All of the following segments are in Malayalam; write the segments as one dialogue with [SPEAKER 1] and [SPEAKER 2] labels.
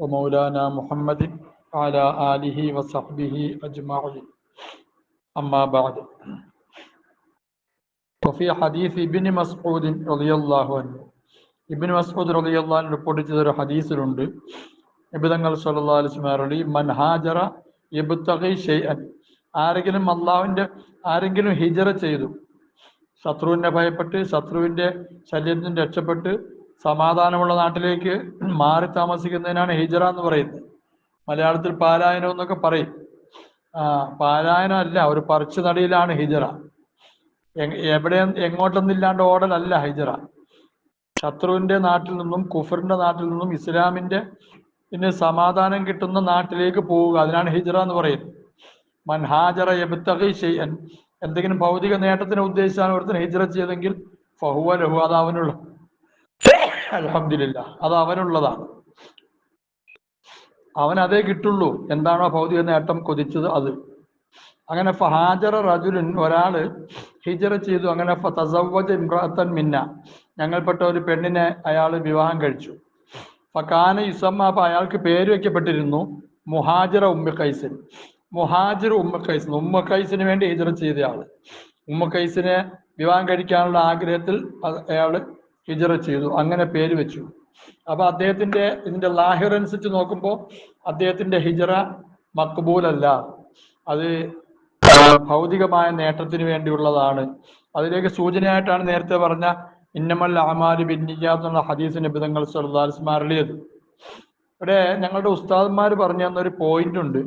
[SPEAKER 1] ومولانا محمد وعلى آله وصحبه أجمعين أما بعد وفي حديث ابن مسعود رضي الله عنه ഇബിൻ മസ്ഊദ് റളിയല്ലാഹു അൻഹു റിപ്പോർട്ട് ചെയ്ത ഒരു ഹദീസിലുണ്ട് നിബിതങ്ങൾ സല്ലല്ലാഹു അലൈഹി വസല്ലം അരുളി മൻ ഹാജറ യബ്തഗി ഷൈഅൻ ആരെങ്കിലും അള്ളാഹുവിന്റെ ആരെങ്കിലും ഹിജറ ചെയ്തു ശത്രുവിനെ ഭയപ്പെട്ട് ശത്രുവിന്റെ ശല്യത്തിൽ നിന്ന് രക്ഷപ്പെട്ട് സമാധാനമുള്ള നാട്ടിലേക്ക് മാറി താമസിക്കുന്നതിനാണ് ഹിജറ എന്ന് പറയുന്നത്. മലയാളത്തിൽ പാലായനം എന്നൊക്കെ പറയും. ആ പാലായനം അല്ല ഒരു പറിച്ചു നടിയിലാണ് ഹിജറ. എവിടെ എങ്ങോട്ടൊന്നില്ലാണ്ട് ഓടലല്ല ഹിജറ. ശത്രുവിന്റെ നാട്ടിൽ നിന്നും കുഫറിന്റെ നാട്ടിൽ നിന്നും ഇസ്ലാമിന്റെ പിന്നെ സമാധാനം കിട്ടുന്ന നാട്ടിലേക്ക് പോവുക. അതിനാണ് ഹിജറ എന്ന് പറയുന്നത്. മൻഹാജറ യബ്തഗി ഷൈഅൻ. എന്തെങ്കിലും ഭൗതിക നേട്ടത്തിന് ഉദ്ദേശിച്ചാണ് ഒരുത്തിന് ഹിജറ ചെയ്തെങ്കിൽ ഫഹുവ ലഹു അത് അൽഹംദുലില്ല അത് അവനുള്ളതാണ്. അവൻ അതേ കിട്ടുള്ളൂ. എന്താണോ ഭൗതിക നേട്ടം കൊതിച്ചത് അത്. അങ്ങനെ ഫഹാജറ റജുലിൻ ഒരാൾ ഹിജറ ചെയ്തു. അങ്ങനെ ഇമ്രാത്തൻ മിന്ന ഞങ്ങൾപ്പെട്ട ഒരു പെണ്ണിനെ അയാൾ വിവാഹം കഴിച്ചു. ഫക്കാന യുസമ്മ അപ്പൊ അയാൾക്ക് പേര് വെക്കപ്പെട്ടിരുന്നു മുഹാജിറ ഉമ്മ കൈസിൻ മുഹാജിർ ഉമ്മ കൈസിൻ ഉമ്മ കൈസിന് വേണ്ടി ഹിജറ ചെയ്തയാൾ. ഉമ്മ കൈസിനെ വിവാഹം കഴിക്കാനുള്ള ആഗ്രഹത്തിൽ അയാൾ ഹിജറ ചെയ്തു. അങ്ങനെ പേര് വെച്ചു. അപ്പൊ അദ്ദേഹത്തിന്റെ ഇതിന്റെ ലാഹിർ അനുസരിച്ച് നോക്കുമ്പോൾ അദ്ദേഹത്തിന്റെ ഹിജറ മക്ബൂലല്ല. അത് ഭൗതികമായ നേട്ടത്തിന് വേണ്ടിയുള്ളതാണ്. അതിലേക്ക് സൂചനയായിട്ടാണ് നേരത്തെ പറഞ്ഞ ഇന്നമൽ അമാലി ബിന്നിയ എന്നുള്ള ഹദീസ് നിബിതങ്ങൾ അരളിയത്. ഇവിടെ ഞങ്ങളുടെ ഉസ്താദന്മാർ പറഞ്ഞു തന്ന ഒരു പോയിന്റ് ഉണ്ട്.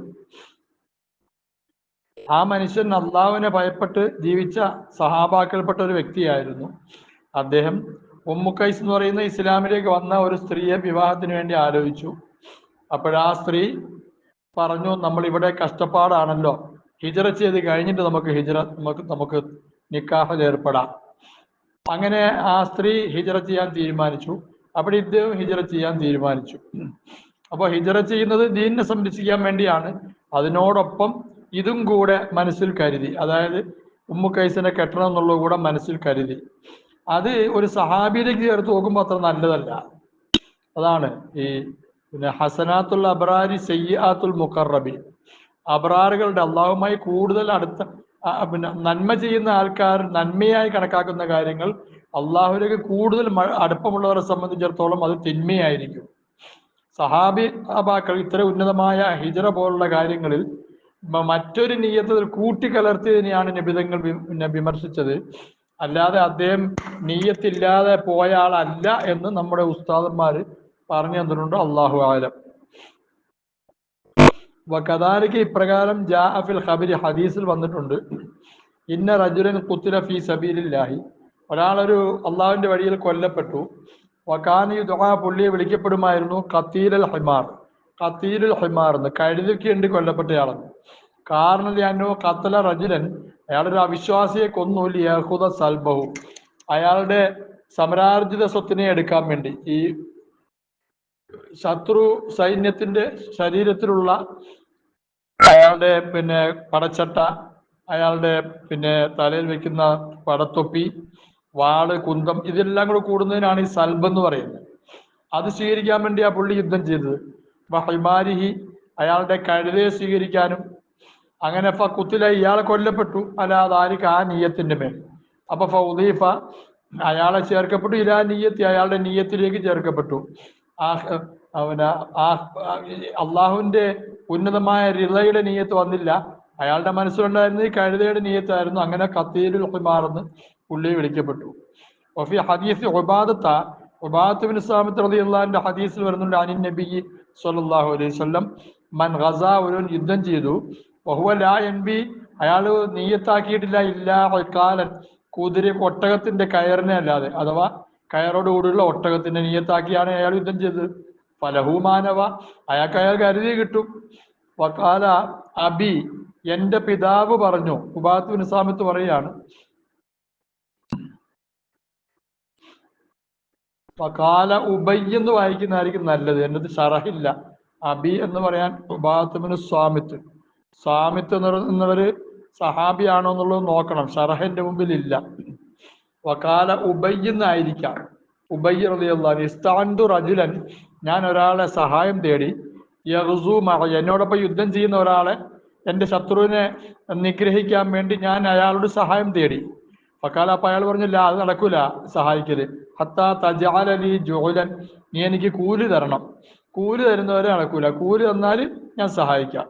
[SPEAKER 1] ആ മനുഷ്യൻ അള്ളാഹുവിനെ ഭയപ്പെട്ട് ജീവിച്ച സഹാബാക്കൽപ്പെട്ട ഒരു വ്യക്തിയായിരുന്നു. അദ്ദേഹം ഉമ്മുക്കൈസ് എന്ന് പറയുന്ന ഇസ്ലാമിലേക്ക് വന്ന ഒരു സ്ത്രീയെ വിവാഹത്തിന് വേണ്ടി ആലോചിച്ചു. അപ്പോഴാ സ്ത്രീ പറഞ്ഞു നമ്മൾ ഇവിടെ കഷ്ടപ്പാടാണല്ലോ. ഹിജറ ചെയ്ത് കഴിഞ്ഞിട്ട് നമുക്ക് ഹിജറ നമുക്ക് നമുക്ക് നിക്കാഹിൽ ഏർപ്പെടാം. അങ്ങനെ ആ സ്ത്രീ ഹിജറ ചെയ്യാൻ തീരുമാനിച്ചു. അവിടെ ഇദ്ദേഹം ഹിജറ ചെയ്യാൻ തീരുമാനിച്ചു. അപ്പോൾ ഹിജറ ചെയ്യുന്നത് ദീനിനെ സംരക്ഷിക്കാൻ വേണ്ടിയാണ്. അതിനോടൊപ്പം ഇതും കൂടെ മനസ്സിൽ കരുതി. അതായത് ഉമ്മുക്കൈസിനെ കെട്ടണം എന്നുള്ളത് കൂടെ മനസ്സിൽ കരുതി. അത് ഒരു സഹാബിയിലേക്ക് ചേർത്ത് നോക്കുമ്പോൾ അത്ര നല്ലതല്ല. അതാണ് ഈ പിന്നെ ഹസനാത്തുൽ അബ്രാരി സയ്യാത്തുൽ മുഖറബി അബ്രാറുകളുടെ അള്ളാഹുമായി കൂടുതൽ അടുത്ത പിന്നെ നന്മ ചെയ്യുന്ന ആൾക്കാർ നന്മയായി കണക്കാക്കുന്ന കാര്യങ്ങൾ അള്ളാഹുലേക്ക് കൂടുതൽ അടുപ്പമുള്ളവരെ സംബന്ധിച്ചിടത്തോളം അത് തിന്മയായിരിക്കും. സഹാബി അബാക്കൾ ഇത്ര ഉന്നതമായ ഹിജറ പോലുള്ള കാര്യങ്ങളിൽ മറ്റൊരു നീയത്തിൽ കൂട്ടിക്കലർത്തിയതിനെയാണ് നിബിതങ്ങൾ വിമർശിച്ചത്. അല്ലാതെ അദ്ദേഹം നീയത്തില്ലാതെ പോയ ആളല്ല എന്ന് നമ്മുടെ ഉസ്താദന്മാർ പറഞ്ഞു തന്നിട്ടുണ്ട്. അള്ളാഹു ആലം. വകദാലിക്ക് ഇപ്രകാരം ജാ അഫിൽ ഖബരി ഹദീസിൽ വന്നിട്ടുണ്ട്. ഇന്ന റജുലൻ കുത്തില ഫി സബീലില്ലാഹി. ഒരാളൊരു അള്ളാഹുവിന്റെ വഴിയിൽ കൊല്ലപ്പെട്ടു. വക്കാനി ദുആ പുള്ളിയെ വിളിക്കപ്പെടുമായിരുന്നു കത്തീലൽ ഹിമാർ. കത്തീലുൽ ഹിമാർ എന്ന് കഴുതിക്ക് വേണ്ടി കൊല്ലപ്പെട്ടയാളെന്ന് കാരണം ഞാനോ കത്തല റജുലൻ അയാളൊരു അവിശ്വാസിയെ കൊന്നു ലിയഹുദ സൽബഹു. അയാളുടെ സമരാർജിത സ്വത്തിനെ എടുക്കാൻ വേണ്ടി. ഈ ശത്രു സൈന്യത്തിന്റെ ശരീരത്തിലുള്ള അയാളുടെ പിന്നെ പടച്ചട്ട അയാളുടെ പിന്നെ തലയിൽ വെക്കുന്ന പടത്തൊപ്പി വാൾ കുന്തം ഇതെല്ലാം കൂടെ കൂടുന്നതിനാണ് ഈ സൽബ് എന്ന് പറയുന്നത്. അത് സ്വീകരിക്കാൻ വേണ്ടി ആ പുള്ളി യുദ്ധം ചെയ്തത്. വഹിമാരിഹി അയാളുടെ കഴുതയെ സ്വീകരിക്കാനും അങ്ങനെ ഫ കുത്തില ഇയാളെ കൊല്ലപ്പെട്ടു. അല്ലാതെ ആർക്ക് ആ നീയത്തിന്റെ മേൽ. അപ്പൊ ഫൗദീഫ അയാളെ ചേർക്കപ്പെട്ടു. ഇലാ നീയത്തി അയാളുടെ നീയത്തിലേക്ക് ചേർക്കപ്പെട്ടു. ആ അവന് ആ അള്ളാഹുവിന്റെ ഉന്നതമായ റിളയുടെ നീയത്ത് വന്നില്ല. അയാളുടെ മനസ്സിലുണ്ടായിരുന്ന ഈ കഴുതയുടെ നീയത്തായിരുന്നു. അങ്ങനെ കത്തീരുൽ ഹിമാറെന്ന് പുള്ളി വിളിക്കപ്പെട്ടു. ഓഫി ഹദീസ് ഉബാദത്ത ഉബാദത്ത് ഇസ്ലാമത്ത് റതി അള്ളാഹിന്റെ ഹദീസിൽ വരുന്നുണ്ട്. അനിൻ നബി സല്ലല്ലാഹു അലൈഹി സ്വല്ലം മൻ ഗസ ഒരു യുദ്ധം ചെയ്തു. വഹുവ ലാ എൻബി അയാൾ നീയത്താക്കിയിട്ടില്ല ഇല്ലാ കാലൻ കുതിര ഒട്ടകത്തിന്റെ കയറിനെ അല്ലാതെ. അഥവാ കയറോട് കൂടിയുള്ള ഒട്ടകത്തിന്റെ നീയത്താക്കിയാണ് അയാൾ യുദ്ധം ചെയ്തത്. ഫലഹുമാനവ അയാൾക്ക് അയാൾ കരുതി കിട്ടും. വക്കാല അബി എന്റെ പിതാവ് പറഞ്ഞു. ഉപാത്തു നിസാമത്ത് പറയാണ് വക്കാല ഉബൈ എന്ന് വായിക്കുന്നതായിരിക്കും നല്ലത്. എന്നത് ഷറഹില്ല അബി എന്ന് പറയാൻ ഉബാത്തുമിന് സ്വാമിത്ത് സ്വാമിത്ത് എന്നവര് സഹാബിയാണോ എന്നുള്ളത് നോക്കണം. ഷറഹന്റെ മുമ്പിൽ ഇല്ല വക്കാല ഉബയ്യെന്നായിരിക്കാം എന്നായിരിക്കാം. ഉബൈ റളിയല്ലാഹു റജുലൻ. ഞാൻ ഒരാളെ സഹായം തേടി മഅ എന്നോടൊപ്പം യുദ്ധം ചെയ്യുന്ന ഒരാളെ എന്റെ ശത്രുവിനെ നിഗ്രഹിക്കാൻ വേണ്ടി ഞാൻ അയാളോട് സഹായം തേടി. വക്കാല അപ്പൊ അയാൾ പറഞ്ഞില്ല അത് നടക്കൂല സഹായിക്കൽ. ഹത്താ തജാലലി ജോലൻ നീ എനിക്ക് കൂലി തരണം. കൂലി തരുന്നവരെ നടക്കൂല. കൂലി തന്നാൽ ഞാൻ സഹായിക്കാം.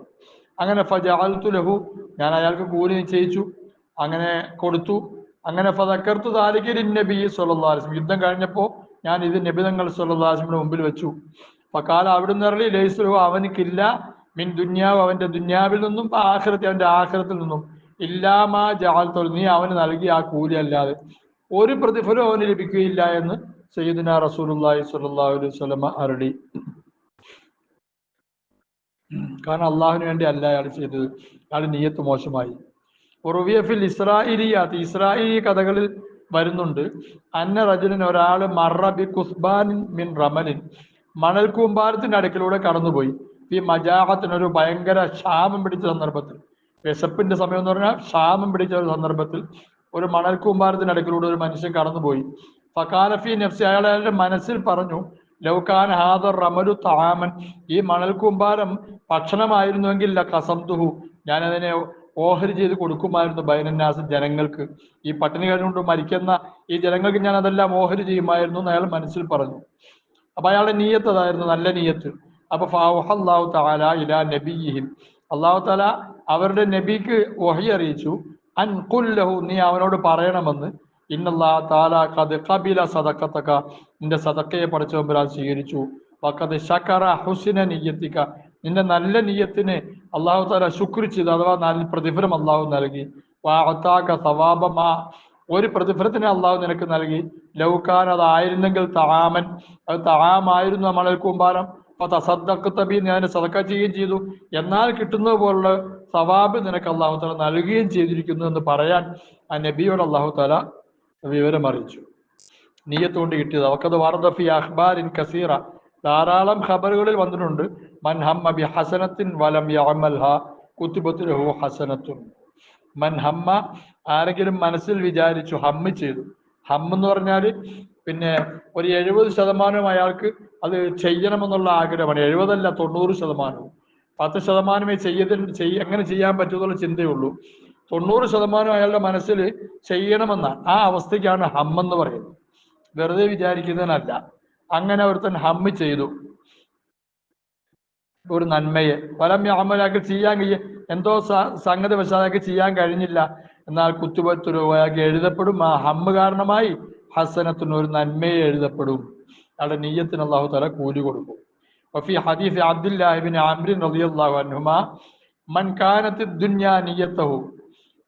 [SPEAKER 1] അങ്ങനെ ഫജാൽത്തു ലഹു ഞാൻ അയാൾക്ക് കൂലി നിശ്ചയിച്ചു അങ്ങനെ കൊടുത്തു. അങ്ങനെ ഫതക്കർത്തു താലിക്കലിൻ നബി സല്ലാസ്ലം യുദ്ധം കഴിഞ്ഞപ്പോൾ ഞാൻ ഇത് നബിതങ്ങൾ സല്ലാസ്മിന്റെ മുമ്പിൽ വെച്ചു. ഫക്കാല അവിടുന്ന് ഇറങ്ങി ലൈസുലഹു അവനക്കില്ല. മിൻ ദുന്യാവ് അവന്റെ ദുന്യാവിൽ നിന്നും ആഹ്രത്തിൽ അവന്റെ ആഹ്രത്തിൽ നിന്നും. ഇല്ലാമാ ജാൽത്തോൾ നീ അവന് നൽകിയ ആ കൂലി അല്ലാതെ ഒരു പ്രതിഫലം അവന് ലഭിക്കുകയില്ല എന്ന് സയ്യിദിന റസൂലുള്ളാഹി സ്വല്ലല്ലാഹു അലൈഹി വസല്ലമ അരളി. കാരണം അള്ളാഹുവിന് വേണ്ടി അല്ല അയാൾ ചെയ്തത്. അയാൾ നീയത്ത് മോശമായി. ഉറുവിയഫിൽ ഇസ്രായേലിയാത്ത് ഇസ്രായേലി കഥകളിൽ വരുന്നുണ്ട്. അന്ന റജുലിൻ ഒരാൾ മറബി കുസ്ബാനിൻ മിൻ റമലിൻ. മണൽ കൂമ്പാരത്തിന്റെ അടുക്കിലൂടെ കടന്നുപോയി. ഈ മജാഹത്തിന് ഒരു ഭയങ്കര ക്ഷാമം പിടിച്ച സന്ദർഭത്തിൽ. വിശപ്പിന്റെ സമയം എന്ന് പറഞ്ഞാൽ ക്ഷാമം പിടിച്ച ഒരു സന്ദർഭത്തിൽ ഒരു മണൽ കൂമ്പാരത്തിന്റെ അടുക്കിലൂടെ ഒരു മനുഷ്യൻ കടന്നുപോയി. ഫക്കാലഫി നഫ്സി അയാൾ അയാളുടെ മനസ്സിൽ പറഞ്ഞു ലൗകാൻ ഹാദർ റമലു താമൻ ഈ മണൽ കൂമ്പാരം ഭക്ഷണമായിരുന്നുവെങ്കിൽ കസംതുഹു ഞാൻ അതിനെ ഓഹരി ചെയ്ത് കൊടുക്കുമായിരുന്നു ബൈനന്നാസ് ജനങ്ങൾക്ക്. ഈ പട്ടിണി കഴിഞ്ഞുകൊണ്ട് മരിക്കുന്ന ഈ ജനങ്ങൾക്ക് ഞാൻ അതെല്ലാം ഓഹരി ചെയ്യുമായിരുന്നു എന്ന് അയാൾ മനസ്സിൽ പറഞ്ഞു. അപ്പൊ അയാളുടെ നീയത്ത് അതായിരുന്നു നല്ല നീയത്ത്. അപ്പൊ ഫാഹു താല ഇലാ നബിയിഹിം അള്ളാഹു താല അവരുടെ നബിക്ക് ഓഹി അറിയിച്ചു. അൻ കുല്ലഹു നീ അവനോട് പറയണമെന്ന്. ഇന്നല്ലാ താല കത് കബില സദക്കത്തക്ക നിന്റെ സദക്കയെ പഠിച്ചവരാൽ സ്വീകരിച്ചു. വക്കത് ശക്കറ ഹുസിന നീയത്തിക്ക നിന്റെ നല്ല നീയത്തിന് അള്ളാഹു താല ശുക്രിച്ചത് അഥവാ നല്ല പ്രതിഫലം അള്ളാഹു നൽകി. വാത്താക്ക സവാബമാ ഒരു പ്രതിഫലത്തിന് അള്ളാഹു നിനക്ക് നൽകി. ലൗക്കാൻ അതായിരുന്നെങ്കിൽ തഹാമൻ അത് തഹാമായിരുന്നു നമ്മളെ കൂമ്പാരം അപ്പൊ തസദ്ദക്കത്തബി ഞാൻ സദക്ക ചെയ്യുകയും ചെയ്തു. എന്നാൽ കിട്ടുന്നത് പോലുള്ള സവാബ് നിനക്ക് അള്ളാഹു താല നൽകുകയും ചെയ്തിരിക്കുന്നു എന്ന് പറയാൻ ആ നബിയോട് അള്ളാഹു താല വിവരം അറിയിച്ചു. നീയത്ത് കൊണ്ട് കിട്ടിയത് അവക്കത് വാർദഫി ഇൻ കസീറ. ധാരാളം ഖബറുകളിൽ വന്നിട്ടുണ്ട്. മൻ ഹമ്മ ബി ഹസനത്തിൻ വലം യമൽഹ കുത്തിബത്ത് ലഹു ഹസനത്തുൻ. മൻ ഹമ്മ ആരെങ്കിലും മനസ്സിൽ വിചാരിച്ചു ഹമ്മ് ചെയ്തു. ഹമ്മ് എന്ന് പറഞ്ഞാൽ പിന്നെ ഒരു എഴുപത് ശതമാനവും അയാൾക്ക് അത് ചെയ്യണമെന്നുള്ള ആഗ്രഹമാണ്. എഴുപതല്ല തൊണ്ണൂറ് ശതമാനവും. പത്ത് ശതമാനമേ ചെയ്യതിൽ ചെയ്യ എങ്ങനെ ചെയ്യാൻ പറ്റുമെന്നുള്ള ചിന്തയുള്ളൂ തൊണ്ണൂറ് ശതമാനം അയാളുടെ മനസ്സിൽ ചെയ്യണമെന്ന ആ അവസ്ഥയ്ക്കാണ് ഹമ്മെന്ന് പറയുന്നത്. വെറുതെ വിചാരിക്കുന്നതിനല്ല. അങ്ങനെ ഒരുത്തൻ ഹമ്മ് ചെയ്തു. ഒരു നന്മയെ. ഫലം അമലാക്കി ചെയ്യാൻ കഴിയ എന്തോ സംഗതി വശാലാക്കി ചെയ്യാൻ കഴിഞ്ഞില്ല. എന്നാൽ കുത്തുപത്തൊരു അയാൾക്ക് എഴുതപ്പെടും. ആ ഹമ്മ് കാരണമായി ഹസനത്തിന് ഒരു നന്മയെ എഴുതപ്പെടും. അയാളുടെ നീയത്തിന് അള്ളാഹു തല കൂലി കൊടുക്കും. വഫി ഹദീസ് അബ്ദുല്ലാഹിബിൻ ആംരിൻ റളിയല്ലാഹു അൻഹുമാ മൻ കാനത്ത് ദുന്യാ നിയത്തഹു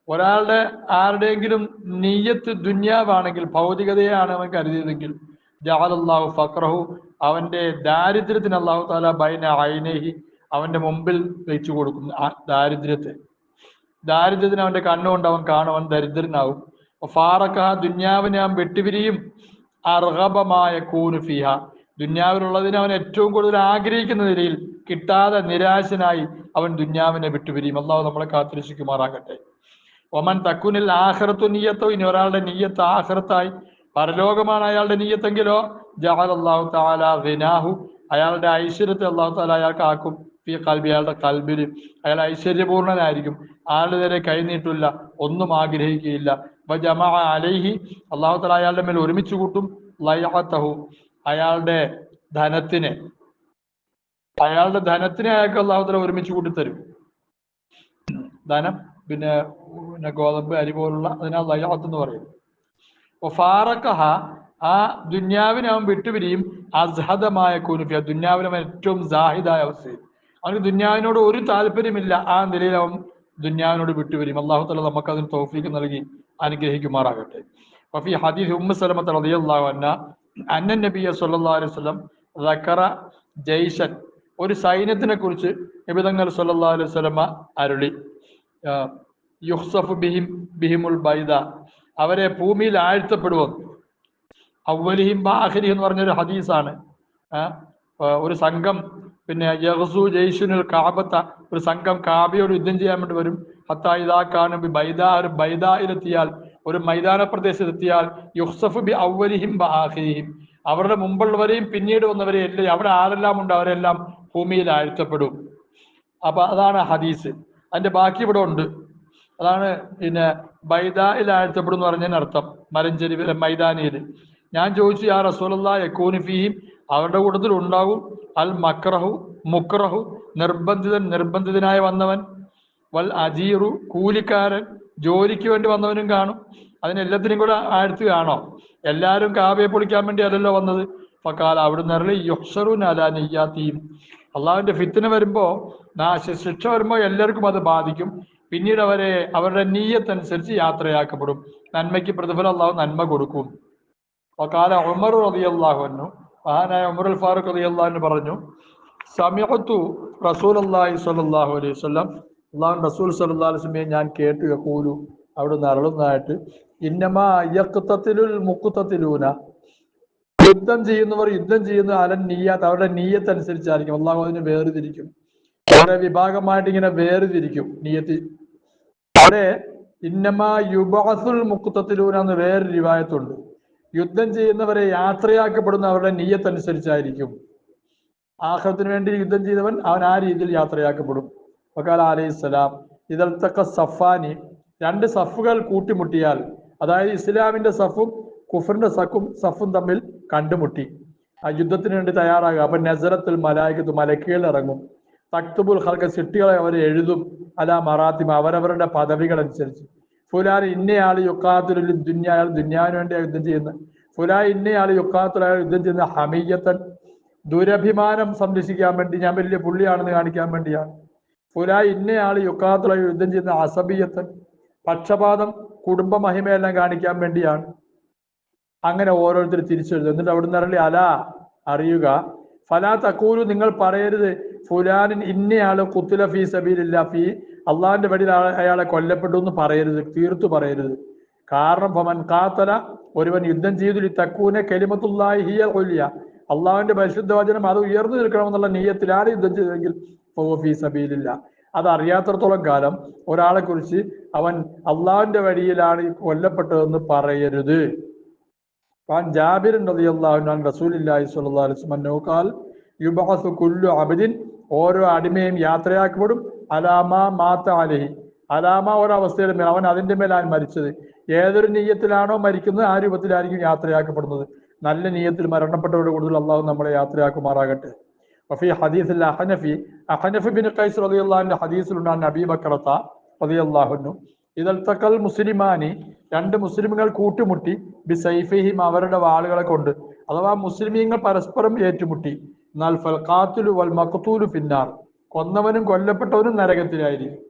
[SPEAKER 1] ഒരാളുടെ ആരുടെയെങ്കിലും നീയത്ത് ദുന്യാവാണെങ്കിൽ ഭൗതികതയാണ് അവൻ കരുതിയതെങ്കിൽ ജാലല്ലാഹു ഫക്രഹു അവന്റെ ദാരിദ്ര്യത്തിന് അള്ളാഹു താല ബൈന ഐനേഹി അവന്റെ മുമ്പിൽ വെച്ചു കൊടുക്കും ദാരിദ്ര്യത്തെ. ദാരിദ്ര്യത്തിന് അവന്റെ കണ്ണുകൊണ്ട് അവൻ കാണും അവൻ ദരിദ്രനാവും. ഫാറക്ക ദുന്യാവിനെ അവൻ വെട്ടിപിരിയും. അർഹബമായ കൂനു ഫിഹ. ദുന്യാവിലുള്ളതിനെ അവൻ ഏറ്റവും കൂടുതൽ ആഗ്രഹിക്കുന്ന നിലയിൽ കിട്ടാതെ നിരാശനായി അവൻ ദുന്യാവിനെ വിട്ടുപിരിയും. അള്ളാഹു നമ്മളെ കാത്തിരക്ഷിക്കുമാറാകട്ടെ. ഒമൻ തക്കുനിൽ ആഹ്റത്തു നീയത്തോ ഇനി ഒരാളുടെ നീയത്ത് ആഹ്റത്തായി പരലോകമാണ് അയാളുടെ നീയത്തെങ്കിലോ ജാൽ അള്ളാഹു അയാളുടെ ഐശ്വര്യത്തെ അള്ളാഹു താല അയാൾക്ക് ആക്കും. ഈ കൽബി അയാളുടെ കൽബിൽ അയാൾ ഐശ്വര്യപൂർണനായിരിക്കും. ആളുടെ നേരെ കൈനീട്ടില്ല ഒന്നും ആഗ്രഹിക്കുകയില്ല. ജമാ അലൈഹി അള്ളാഹു താല അയാളുടെ മേൽ ഒരുമിച്ച് കൂട്ടും. ലയഹത്തഹു അയാളുടെ ധനത്തിനെ. അയാളുടെ ധനത്തിനെ അയാൾക്ക് അള്ളാഹു താല ഒരുമിച്ച് കൂട്ടിത്തരും. ധനം. പിന്നെ പിന്നെ ഗോതമ്പ് അരി പോലുള്ള അതിനാ ലയാത്ത് എന്ന് പറയും. അപ്പോൾ ഫാറക്കഹ ആ ദുന്യാവിനെ അവൻ വിട്ടുപിരിയും അസഹതമായ കൂനുഫി ആ ദുന്യാവിനവൻ ഏറ്റവും സാഹിദായ അവസ്ഥയിൽ. അവന് ദുന്യാവിനോട് ഒരു താല്പര്യമില്ല. ആ നിലയിൽ അവൻ ദുന്യാവിനോട് വിട്ടുപിരിയും. അള്ളാഹു തല നമുക്ക് അതിന് തോഫീക്ക് നൽകി അനുഗ്രഹിക്കുമാറാകട്ടെ. ഫി ഹദീസ് ഉമ്മ സലമത്ത് റളിയല്ലാഹു അന്ന അന്നൻ നബിയ സല്ലല്ലാഹു അലൈഹി വസല്ലം ദക്കറ ജയ്ഷൻ ഒരു സൈന്യത്തിനെ കുറിച്ച് നബിതങ്ങൾ സല്ലല്ലാഹു അലൈഹി വസല്ലമ അരുളി. യുഹ്സഫു ബിഹിം ബിഹിമുൽ ബൈദ. അവരെ ഭൂമിയിൽ ആഴ്ത്തപ്പെടുവോ. അവലിഹിം ബാഹരി എന്ന് പറഞ്ഞൊരു ഹദീസാണ്. ഒരു സംഘം പിന്നെ യഹസു ജയ്ഷുനുൽ കാബത്ത ഒരു സംഘം കാബയോട് യുദ്ധം ചെയ്യാൻ വേണ്ടി വരും. ഹത്താ ഇതാക്കാനും ബൈദ ഒരു ബൈദായിലെത്തിയാൽ ഒരു മൈതാന പ്രദേശത്തെത്തിയാൽ യുഹ്സഫ് ബി അവലിഹിം ബാഹരിഹിം. അവരുടെ മുമ്പുള്ളവരെയും പിന്നീട് വന്നവരെയും അവിടെ ആരെല്ലാം ഉണ്ട് അവരെല്ലാം ഭൂമിയിൽ ആഴ്ത്തപ്പെടും. അപ്പൊ അതാണ് ഹദീസ്. അതിന്റെ ബാക്കി ഇവിടെ ഉണ്ട്. അതാണ് പിന്നെ ബൈദായിൽ ആഴ്ത്തപ്പെടും എന്ന് പറഞ്ഞതിന് അർത്ഥം. മരഞ്ചെരി മൈതാനിയിൽ. ഞാൻ ചോദിച്ചു യാ റസൂലുള്ള യക്കൂനിഫിയും അവരുടെ കൂട്ടത്തിൽ ഉണ്ടാകും അൽ മക്രഹു മുക്രഹു നിർബന്ധിതൻ നിർബന്ധിതനായി വന്നവൻ. വൽ അജീറു കൂലിക്കാരൻ ജോലിക്ക് വേണ്ടി വന്നവനും കാണും. അതിനെല്ലാത്തിനും കൂടെ ആഴ്ത്തുകയാണോ എല്ലാവരും കാവ്യെ പൊളിക്കാൻ വേണ്ടി അല്ലല്ലോ വന്നത്. ഫക്കാല അവിടുന്ന് അല നെയ്യാത്തിയും അള്ളാഹുവിന്റെ ഫിത്തിന് വരുമ്പോ നാശ ശിക്ഷ വരുമ്പോ എല്ലാവർക്കും അത് ബാധിക്കും. പിന്നീട് അവരെ അവരുടെ നീയത്തനുസരിച്ച് യാത്രയാക്കപ്പെടും. നന്മയ്ക്ക് പ്രതിഫലം അള്ളാഹു നന്മ കൊടുക്കും. കാല ഉമർ റളിയല്ലാഹു അൻഹു മഹാനായ ഉമർ അൽ ഫാറൂഖ് റളിയല്ലാഹു പറഞ്ഞു സമയത്തു റസൂൽ അള്ളാഹി സ്വല്ലല്ലാഹു അലൈഹി വസല്ലം. അള്ളാഹു റസൂൽ സല്ലാ അലൈഹി വസല്ലമയെ ഞാൻ കേട്ടു യഖൂലു അവിടുന്ന് അരളുന്നതായിട്ട് ഇന്നമാ യക്തത്തിലുൽ മുഖ്തത്തിലൂന. യുദ്ധം ചെയ്യുന്നവർ യുദ്ധം ചെയ്യുന്ന അലൻ നീയത്ത് അവരുടെ നീയത്ത് അനുസരിച്ചായിരിക്കും. അള്ളാഹു അതിനെ വേർതിരിക്കും. അവരുടെ വിഭാഗമായിട്ട് ഇങ്ങനെ വേർതിരിക്കും നീയത്ത്. അവിടെ ഇന്നമാ യുബാസുൽ മുക്കുത്തത്തിലൂന എന്ന് വേറൊരു രൂപായത്തുണ്ട് യുദ്ധം ചെയ്യുന്നവരെ യാത്രയാക്കപ്പെടുന്ന അവരുടെ നീയത്ത് അനുസരിച്ചായിരിക്കും. ആഹ്ലത്തിന് വേണ്ടി യുദ്ധം ചെയ്തവൻ അവൻ ആ രീതിയിൽ യാത്രയാക്കപ്പെടും. വക്കാല അലൈഹിസ്സലാം ഇതൽത്തക്ക സഫാനി. രണ്ട് സഫുകൾ കൂട്ടിമുട്ടിയാൽ അതായത് ഇസ്ലാമിന്റെ സഫും കുഫറിന്റെ സഖും സഫും തമ്മിൽ കണ്ടുമുട്ടി. ആ യുദ്ധത്തിന് വേണ്ടി തയ്യാറാകുക. അപ്പൊ നസരത്തിൽ മലായികത്ത് മലക്കുകൾ ഇറങ്ങും. തക്തുബുൽ ഹർക്ക സിട്ടികളെ അവർ എഴുതും. അല മറാത്തിമ. അവരവരുടെ പദവികൾ അനുസരിച്ച് ഫുലാൻ ഇന്നയാൾ യുക്കാത്തുൽ ദുന്യാൾ ദുന്യാവിന് വേണ്ടി യുദ്ധം ചെയ്യുന്ന. ഫുലാ ഇന്നയാൾ യുക്കാത്തുൽ അയാൾ യുദ്ധം ചെയ്യുന്ന ഹമീയത്തൻ. ദുരഭിമാനം സംരക്ഷിക്കാൻ വേണ്ടി ഞാൻ വലിയ പുള്ളിയാണെന്ന് കാണിക്കാൻ വേണ്ടിയാണ്. ഫുലാ ഇന്നയാൾ യുക്കാത്തുൽ അയാൾ യുദ്ധം ചെയ്യുന്ന അസബിയത്തൻ. പക്ഷപാതം കുടുംബ മഹിമയെല്ലാം കാണിക്കാൻ വേണ്ടിയാണ്. അങ്ങനെ ഓരോരുത്തർ തിരിച്ചെഴുതും. എന്നിട്ട് അവിടുന്ന് അറിയില്ല അല അറിയുക. ഫലാ തക്കൂരു നിങ്ങൾ പറയരുത്. ഫുലാനിൻ ഇന്നയാൾ കുത്തുല ഫീ സബീലില്ല ഫീ അള്ളാഹിന്റെ വഴിയിൽ അയാളെ കൊല്ലപ്പെട്ടു എന്ന് പറയരുത്. തീർത്തു പറയരുത്. കാരണം ഫമൻ കാത്തല ഒരുവൻ യുദ്ധം ചെയ്തു. ഈ തക്കൂനെ കെലിമത്തുല്ലാഹി ഹിയ കൊല്ലിയ അള്ളാഹുവിന്റെ പരിശുദ്ധ വചനം അത് ഉയർന്നു നിൽക്കണമെന്നുള്ള നീയത്തിലാണ് യുദ്ധം ചെയ്തതെങ്കിൽ ഫഹുവ ഫീ സബീലില്ല. അത് അറിയാത്തടത്തോളം കാലം ഒരാളെ കുറിച്ച് അവൻ അള്ളാഹുവിന്റെ വഴിയിലാണ് കൊല്ലപ്പെട്ടതെന്ന് പറയരുത്. عن جابر رضي الله عنه عن رسول الله صلى الله عليه وسلم أنه قال يبعث كل عبد ഓരോ അടിമയും യാത്രയാക്കപ്പെടും അലാമ മാത്ത അലഹി അലാമ ഒരവസ്ഥയുടെ മേൽ അവൻ അതിന്റെ മേലാണ് മരിച്ചത് ഏതൊരു നീയത്തിലാണോ മരിക്കുന്നത് ആ രൂപത്തിലായിരിക്കും യാത്രയാക്കപ്പെടുന്നത് നല്ല നീയത്തിൽ മരണപ്പെട്ടവരുടെ കൂടുതൽ അള്ളാഹു നമ്മളെ യാത്രയാക്കുമാറാകട്ടെ وفي حديث الأحنفي أحنف بن قيس رضي الله عنه حديث عن أبي بكرة رضي الله عنه ഇതൽത്തക്കൽ മുസ്ലിമാനി രണ്ട് മുസ്ലിമുകൾ കൂട്ടിമുട്ടി ബിസൈഫിഹിം അവരുടെ വാളുകളെ കൊണ്ട്. അഥവാ മുസ്ലിമീങ്ങൾ പരസ്പരം ഏറ്റുമുട്ടി. എന്നാൽ ഫൽഖാത്തുലു വൽ മഖ്തൂലു ഫിന്നാർ. കൊന്നവനും കൊല്ലപ്പെട്ടവനും നരകത്തിലായിരിക്കും.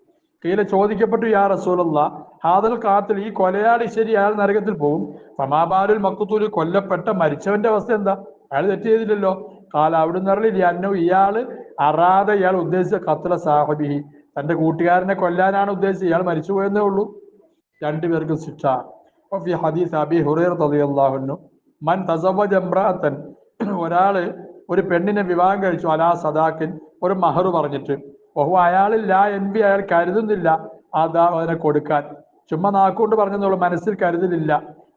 [SPEAKER 1] കീഴെ ചോദിക്കപ്പെട്ടു യാ റസൂലല്ല ഹാദൽ കാത്തിൽ ഈ കൊലയാളി ശരി അയാൾ നരകത്തിൽ പോകും സമാബാലുൽ മക്കത്തൂൽ കൊല്ലപ്പെട്ട മരിച്ചവന്റെ അവസ്ഥ എന്താ? അയാൾ തെറ്റ് ചെയ്തില്ലല്ലോ? കാല അവിടുന്ന് അറിയില്ല. അന്നോ ഇയാൾ അറാതെ ഇയാൾ ഉദ്ദേശിച്ച കത്തല സാഹബിഹി. തന്റെ കൂട്ടുകാരനെ കൊല്ലാനാണ് ഉദ്ദേശിച്ചത്. ഇയാൾ മരിച്ചു പോയെന്നേ ഉള്ളൂ. രണ്ടുപേർക്കും ശിക്ഷ. വഫി أبي هريرة ഹുറൈറ റളിയല്ലാഹു അൻഹു മൻ تزوج امرأة ഒരാൾ ഒരു പെണ്ണിനെ വിവാഹം കഴിച്ചു അലാ സദാക്കിൻ ഒരു മഹർ പറഞ്ഞിട്ട് ഓഹോ അയാളിൽ എൻ ബി അയാൾ കരുതുന്നില്ല അതാ അതിനെ കൊടുക്കാൻ. ചുമ്മാ നാക്കുകൊണ്ട് പറഞ്ഞെന്നുള്ളൂ മനസ്സിൽ കരുതലില്ല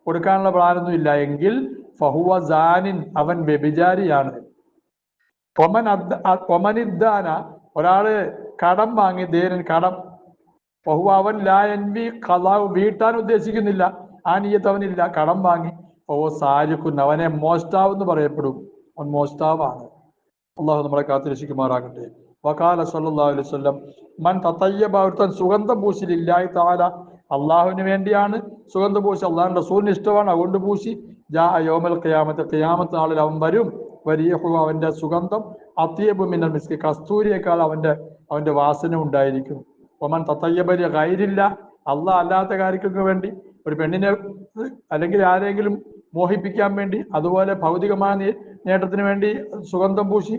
[SPEAKER 1] കൊടുക്കാനുള്ള പ്ലാനൊന്നും ഇല്ല. എങ്കിൽ ഫഹുവ ജാനിൻ അവൻ വ്യഭിചാരിയാണ്. ഒമൻ ഒമനിദ്ദാന ഒരാൾ കടം വാങ്ങി ദേനൻ കടം. ഫഹുവ അവൻ ലാ എൻവി കഥാവ് വീട്ടാൻ ഉദ്ദേശിക്കുന്നില്ല. ആ നീയത്ത് അവനില്ല കടം വാങ്ങി. ഓ സാരിക്കുന്ന അവനെ മോസ്താവ് എന്ന് പറയപ്പെടും. അവൻ മോസ്താവാണ് അള്ളാഹു നമ്മളെ കാത്തിരക്ഷിക്കുമാറാകട്ടെ. വകാല സല്ലല്ലാഹു അലൈഹി വസല്ലം മൻ തത്തയ്യബ ഒരുത്തൻ സുഗന്ധം പൂശിലില്ലായി താല അള്ളാഹുവിന് വേണ്ടിയാണ് സുഗന്ധം പൂശി അള്ളാഹുന്റെ റസൂലിന് ഇഷ്ടമാണ്. അതുകൊണ്ട് പൂശി. ജാ യോമൽ ഖിയാമത്ത് ഖിയാമത്ത് നാളിൽ അവൻ വരും. വരിയഹു അവന്റെ സുഗന്ധം അത്തിയബു മിന്നൽ മിസ്കി കസ്തൂരിയേക്കാൾ അവന്റെ അവന്റെ വാസന ഉണ്ടായിരിക്കും. ഒമൻ തത്തയ്യബലി കൈരില്ല അള്ളാഹ് അല്ലാത്ത കാര്യങ്ങൾക്ക് വേണ്ടി ഒരു പെണ്ണിനെ അല്ലെങ്കിൽ ആരെങ്കിലും മോഹിപ്പിക്കാൻ വേണ്ടി അതുപോലെ ഭൗതികമായ നേട്ടത്തിന് വേണ്ടി സുഗന്ധം പൂശി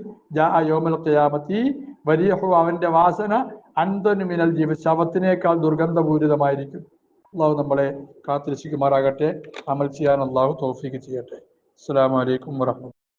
[SPEAKER 1] യോമൽ ഖിയാമത്തി വരിയഹു അവന്റെ വാസന അന്തനു മിനൽ ജീവ ശവത്തിനേക്കാൾ ദുർഗന്ധപൂരിതമായിരിക്കും. അള്ളാഹു നമ്മളെ കാത്തിരക്ഷിക്കുമാറാകട്ടെ. അമൽ ചെയ്യാൻ അള്ളാഹു തോഫിക്ക് ചെയ്യട്ടെ. അസ്സാം വലൈക്കും വറഹ്മത്തുള്ളാഹി